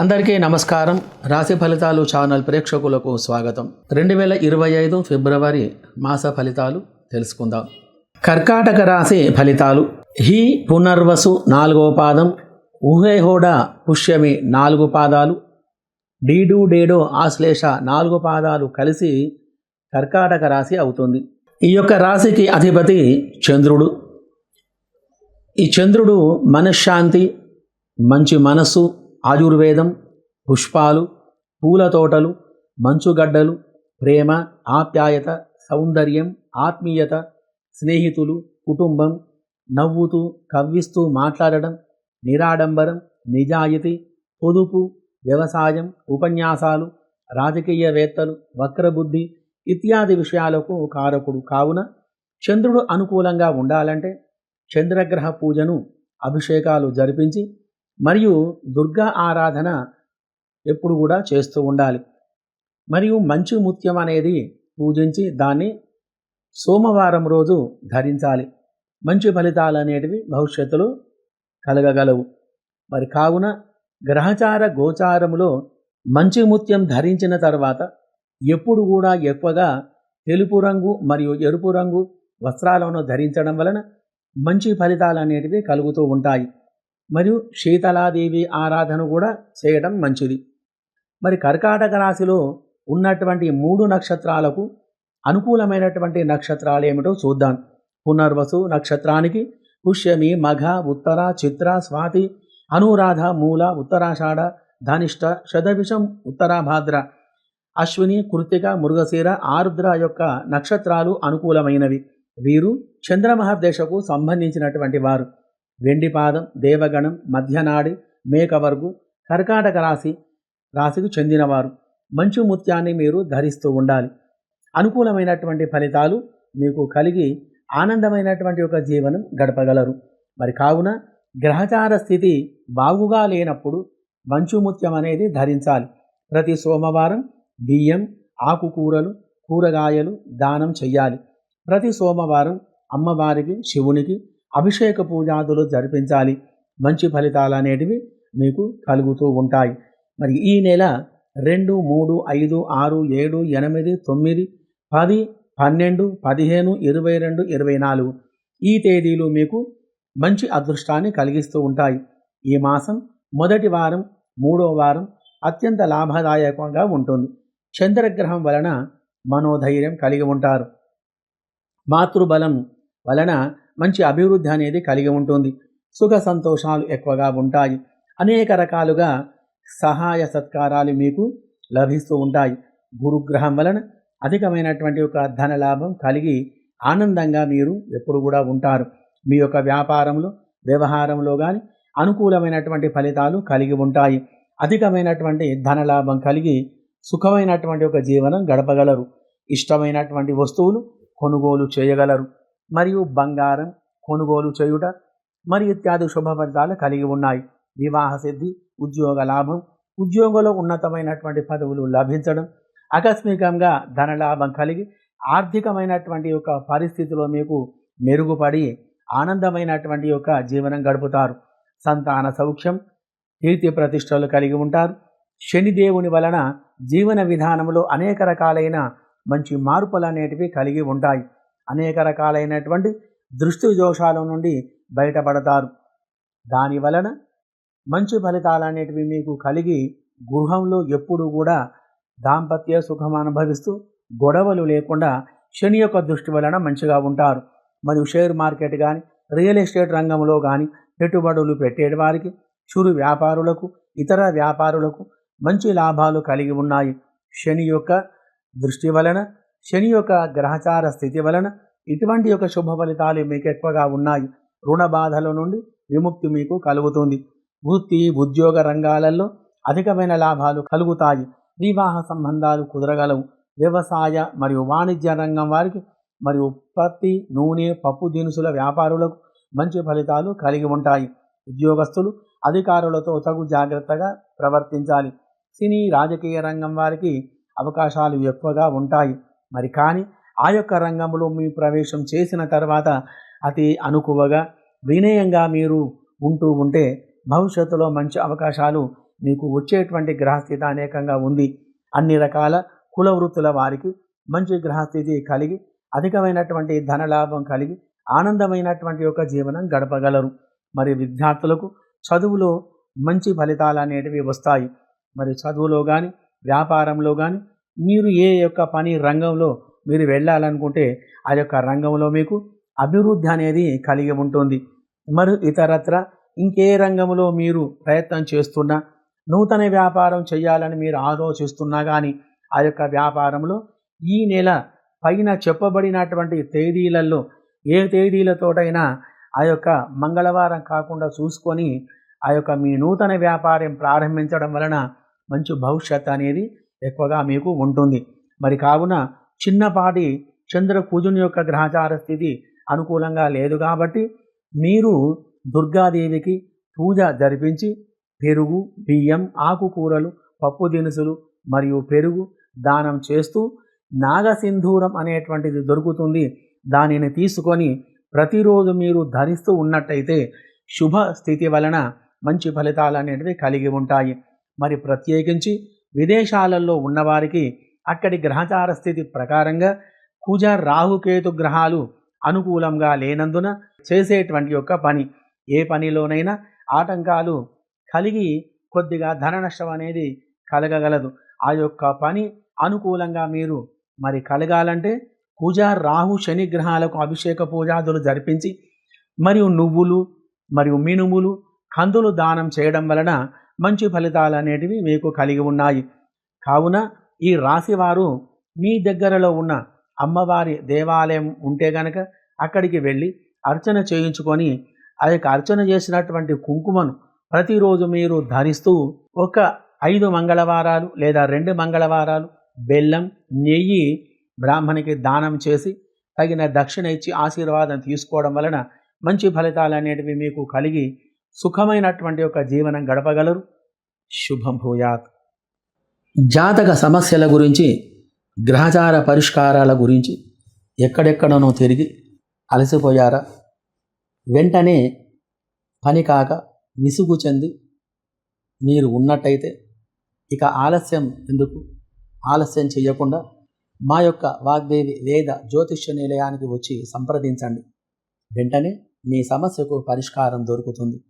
అందరికీ నమస్కారం. రాశి ఫలితాలు ఛానల్ ప్రేక్షకులకు స్వాగతం. రెండు వేల ఇరవై ఐదు ఫిబ్రవరి మాస ఫలితాలు తెలుసుకుందాం. కర్కాటక రాశి ఫలితాలు. హీ పునర్వసు నాలుగో పాదం ఊహేహోడ పుష్యమి నాలుగు పాదాలు డీడు డేడో ఆశ్లేష నాలుగు పాదాలు కలిసి కర్కాటక రాశి అవుతుంది. ఈ యొక్క రాశికి అధిపతి చంద్రుడు. ఈ చంద్రుడు మనశ్శాంతి మంచి మనస్సు ఆయుర్వేదం పుష్పాలు పూల తోటలు మంచుగడ్డలు ప్రేమ ఆప్యాయత సౌందర్యం ఆత్మీయత స్నేహితులు కుటుంబం నవ్వుతూ కవ్విస్తూ మాట్లాడడం నిరాడంబరం నిజాయితీ పొదుపు వ్యవసాయం ఉపన్యాసాలు రాజకీయవేత్తలు వక్రబుద్ధి ఇత్యాది విషయాలకు కారకుడు. కావున చంద్రుడు అనుకూలంగా ఉండాలంటే చంద్రగ్రహ పూజను అభిషేకాలు జరిపించి మరియు దుర్గా ఆరాధన ఎప్పుడు కూడా చేస్తూ ఉండాలి. మరియు మంచు ముత్యం అనేది పూజించి దాన్ని సోమవారం రోజు ధరించాలి. మంచి ఫలితాలు అనేటివి భవిష్యత్తులో కలగగలవు. మరి కావున గ్రహచార గోచారములో మంచి ముత్యం ధరించిన తర్వాత ఎప్పుడు కూడా ఎక్కువగా తెలుపు రంగు మరియు ఎరుపు రంగు వస్త్రాలను ధరించడం వలన మంచి ఫలితాలు అనేటివి కలుగుతూ ఉంటాయి. మరియు శీతలాదేవి ఆరాధన కూడా చేయడం మంచిది. మరి కర్కాటక రాశిలో ఉన్నటువంటి మూడు నక్షత్రాలకు అనుకూలమైనటువంటి నక్షత్రాలు ఏమిటో చూద్దాం. పునర్వసు నక్షత్రానికి పుష్యమి మఘ ఉత్తర చిత్ర స్వాతి అనురాధ మూల ఉత్తరాషాఢ ధనిష్ట శతభిషం ఉత్తరాభాద్ర అశ్విని కృత్తిక మృగశీర ఆరుద్ర యొక్క నక్షత్రాలు అనుకూలమైనవి. వీరు చంద్రమహర్దశకు సంబంధించినటువంటి వారు. వెండి పాదం దేవగణం మధ్యనాడి మేకవర్గు కర్కాటక రాశి రాశికి చెందినవారు. మంచు ముత్యాన్ని మీరు ధరిస్తూ ఉండాలి. అనుకూలమైనటువంటి ఫలితాలు మీకు కలిగి ఆనందమైనటువంటి ఒక జీవనం గడపగలరు. మరి కావున గ్రహచార స్థితి బాగుగా లేనప్పుడు మంచు ముత్యం అనేది ధరించాలి. ప్రతి సోమవారం బియ్యం ఆకుకూరలు కూరగాయలు దానం చెయ్యాలి. ప్రతి సోమవారం అమ్మవారికి శివునికి అభిషేక పూజాదులు జరిపించాలి. మంచి ఫలితాలు అనేటివి మీకు కలుగుతూ ఉంటాయి. మరి ఈ నెల రెండు మూడు ఐదు ఆరు ఏడు ఎనిమిది తొమ్మిది పది పన్నెండు పదిహేను ఇరవై రెండు ఇరవై నాలుగు ఈ తేదీలు మీకు మంచి అదృష్టాన్ని కలిగిస్తూ ఉంటాయి. ఈ మాసం మొదటి వారం మూడో వారం అత్యంత లాభదాయకంగా ఉంటుంది. చంద్రగ్రహం వలన మనోధైర్యం కలిగి ఉంటారు. మాతృబలం వలన మంచి అభివృద్ధి అనేది కలిగి ఉంటుంది. సుఖ సంతోషాలు ఎక్కువగా ఉంటాయి. అనేక రకాలుగా సహాయ సత్కారాలు మీకు లభిస్తూ ఉంటాయి. గురుగ్రహం వలన అధికమైనటువంటి ఒక ధన లాభం కలిగి ఆనందంగా మీరు ఎప్పుడు కూడా ఉంటారు. మీ యొక్క వ్యాపారంలో వ్యవహారంలో కానీ అనుకూలమైనటువంటి ఫలితాలు కలిగి ఉంటాయి. అధికమైనటువంటి ధన లాభం కలిగి సుఖమైనటువంటి ఒక జీవనం గడపగలరు. ఇష్టమైనటువంటి వస్తువులు కొనుగోలు చేయగలరు. మరియు బంగారం కొనుగోలు చేయుట మరియు ఇత్యాది శుభఫలితాలు కలిగి ఉన్నాయి. వివాహ సిద్ధి ఉద్యోగ లాభం ఉద్యోగంలో ఉన్నతమైనటువంటి పదవులు లభించడం ఆకస్మికంగా ధనలాభం కలిగి ఆర్థికమైనటువంటి యొక్క పరిస్థితిలో మీకు మెరుగుపడి ఆనందమైనటువంటి యొక్క జీవనం గడుపుతారు. సంతాన సౌఖ్యం కీర్తి ప్రతిష్టలు కలిగి ఉంటారు. శనిదేవుని వలన జీవన విధానంలో అనేక రకాలైన మంచి మార్పులు అనేటివి కలిగి ఉంటాయి. అనేక రకాలైనటువంటి దృష్టి దోషాల నుండి బయటపడతారు. దాని వలన మంచి ఫలితాలు అనేటివి మీకు కలిగి గృహంలో ఎప్పుడూ కూడా దాంపత్య సుఖం అనుభవిస్తూ గొడవలు లేకుండా శని యొక్క దృష్టి వలన మంచిగా ఉంటారు. మరియు షేర్ మార్కెట్ కానీ రియల్ ఎస్టేట్ రంగంలో కానీ పెట్టుబడులు పెట్టేటి వారికి చురు వ్యాపారులకు ఇతర వ్యాపారులకు మంచి లాభాలు కలిగి ఉన్నాయి. శని యొక్క దృష్టి వలన శని యొక్క గ్రహచార స్థితి వలన ఇటువంటి యొక్క శుభ ఫలితాలు మీకు ఎక్కువగా ఉన్నాయి. రుణ బాధల నుండి విముక్తి మీకు కలుగుతుంది. వృత్తి ఉద్యోగ రంగాలలో అధికమైన లాభాలు కలుగుతాయి. వివాహ సంబంధాలు కుదరగలవు. వ్యవసాయ మరియు వాణిజ్య రంగం వారికి మరియు ఉత్పత్తి నూనె పప్పు దినుసుల వ్యాపారులకు మంచి ఫలితాలు కలిగి ఉంటాయి. ఉద్యోగస్తులు అధికారులతో తగు జాగ్రత్తగా ప్రవర్తించాలి. సినీ రాజకీయ రంగం వారికి అవకాశాలు ఎక్కువగా ఉంటాయి. మరి కానీ ఆ యొక్క రంగంలో మీ ప్రవేశం చేసిన తర్వాత అతి అనుకువగా వినయంగా మీరు ఉంటూ ఉంటే భవిష్యత్తులో మంచి అవకాశాలు మీకు వచ్చేటువంటి గ్రహస్థితి అనేకంగా ఉంది. అన్ని రకాల కుల వృత్తుల వారికి మంచి గ్రహస్థితి కలిగి అధికమైనటువంటి ధనలాభం కలిగి ఆనందమైనటువంటి యొక్క జీవనం గడపగలరు. మరి విద్యార్థులకు చదువులో మంచి ఫలితాలు అనేటివి వస్తాయి. మరి చదువులో కానీ వ్యాపారంలో కానీ మీరు ఏ యొక్క పని రంగంలో మీరు వెళ్ళాలనుకుంటే ఆ యొక్క రంగంలో మీకు అభివృద్ధి అనేది కలిగి ఉంటుంది. మరి ఇతరత్ర ఇంకే రంగంలో మీరు ప్రయత్నం చేస్తున్నా నూతన వ్యాపారం చేయాలని మీరు ఆలోచిస్తున్నా కానీ ఆ యొక్క వ్యాపారంలో ఈ నెల పైన చెప్పబడినటువంటి తేదీలలో ఏ తేదీలతోటైనా ఆ యొక్క మంగళవారం కాకుండా చూసుకొని ఆ యొక్క మీ నూతన వ్యాపారం ప్రారంభించడం వలన మంచి భవిష్యత్ అనేది ఎక్కువగా మీకు ఉంటుంది. మరి కావున చిన్నపాటి చంద్ర కుజుని యొక్క గ్రహచార స్థితి అనుకూలంగా లేదు కాబట్టి మీరు దుర్గాదేవికి పూజ జరిపించి పెరుగు బియ్యం ఆకుకూరలు పప్పు దినుసులు మరియు పెరుగు దానం చేస్తూ నాగసింధూరం అనేటువంటిది దొరుకుతుంది. దానిని తీసుకొని ప్రతిరోజు మీరు ధరిస్తూ ఉన్నట్టయితే శుభ స్థితి వలన మంచి ఫలితాలు అనేటివి కలిగి ఉంటాయి. మరి ప్రత్యేకించి విదేశాలలో ఉన్నవారికి అక్కడి గ్రహచార స్థితి ప్రకారంగా కుజ రాహుకేతు గ్రహాలు అనుకూలంగా లేనందున చేసేటువంటి యొక్క పని. ఏ పనిలోనైనా ఆటంకాలు కలిగి కొద్దిగా ధన నష్టం అనేది కలగగలదు. ఆ యొక్క పని అనుకూలంగా మీరు మరి కలగాలంటే కుజ రాహు శని గ్రహాలకు అభిషేక పూజాదులు జరిపించి మరియు నువ్వులు మరియు మినుములు కందులు దానం చేయడం వలన మంచి ఫలితాలు అనేటివి మీకు కలిగి ఉన్నాయి. కావున ఈ రాశివారు మీ దగ్గరలో ఉన్న అమ్మవారి దేవాలయం ఉంటే గనక అక్కడికి వెళ్ళి అర్చన చేయించుకొని ఆ యొక్క అర్చన చేసినటువంటి కుంకుమను ప్రతిరోజు మీరు ధరిస్తూ ఒక ఐదు మంగళవారాలు లేదా రెండు మంగళవారాలు బెల్లం నెయ్యి బ్రాహ్మణికి దానం చేసి తగిన దక్షిణ ఇచ్చి ఆశీర్వాదం తీసుకోవడం వలన మంచి ఫలితాలు అనేటివి మీకు కలిగి సుఖమైనటువంటి ఒక జీవనం గడపగలరు. శుభం భూయాత్. జాతక సమస్యల గురించి గ్రహచార పరిష్కారాల గురించి ఎక్కడెక్కడనో తిరిగి అలసిపోయారా? వెంటనే పని కాక విసుగు చెంది మీరు ఉన్నట్టయితే ఇక ఆలస్యం ఎందుకు? ఆలస్యం చేయకుండా మా యొక్క వాగ్దేవి వేద జ్యోతిష్య నిలయానికి వచ్చి సంప్రదించండి. వెంటనే మీ సమస్యకు పరిష్కారం దొరుకుతుంది.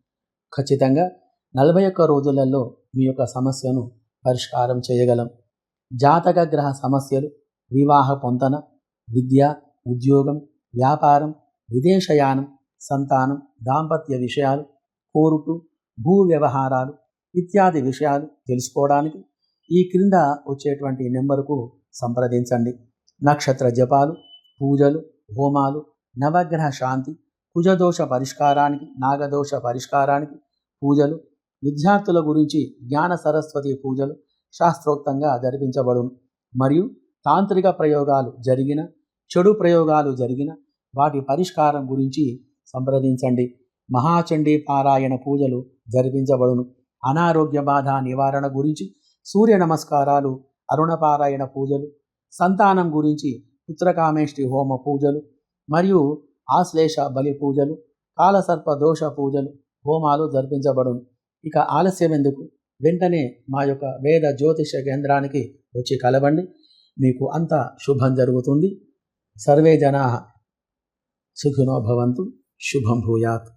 ఖచ్చితంగా నలభై ఒక్క రోజులలో మీ యొక్క సమస్యను పరిష్కారం చేయగలం. జాతక గ్రహ సమస్యలు వివాహ పొంతన విద్య ఉద్యోగం వ్యాపారం విదేశయానం సంతానం దాంపత్య విషయాలు కోరుటు భూ వ్యవహారాలు ఇత్యాది విషయాలు తెలుసుకోవడానికి ఈ క్రింద వచ్చేటువంటి నెంబరుకు సంప్రదించండి. నక్షత్ర జపాలు పూజలు హోమాలు నవగ్రహ శాంతి కుజదోష పరిష్కారానికి నాగదోష పరిష్కారానికి పూజలు విద్యార్థుల గురించి జ్ఞాన సరస్వతి పూజలు శాస్త్రోక్తంగా జరిపించబడును. మరియు తాంత్రిక ప్రయోగాలు జరిగిన చెడు ప్రయోగాలు జరిగిన వాటి పరిష్కారం గురించి సంప్రదించండి. మహాచండీ పారాయణ పూజలు జరిపించబడును. అనారోగ్య బాధ నివారణ గురించి సూర్య నమస్కారాలు అరుణపారాయణ పూజలు సంతానం గురించి పుత్రకామేష్టి హోమ పూజలు మరియు ఆశ్లేష బలి పూజలు కాలసర్ప దోష పూజలు హోమాలు జరిపించబడును. ఇక ఆలస్యం ఎందుకు? వెంటనే మా యొక్క వేద జ్యోతిష కేంద్రానికి వచ్చి కలవండి. మీకు అంత శుభం జరుగుతుంది. సర్వే జనా సుఖినో భవంతు. శుభం భూయాత్.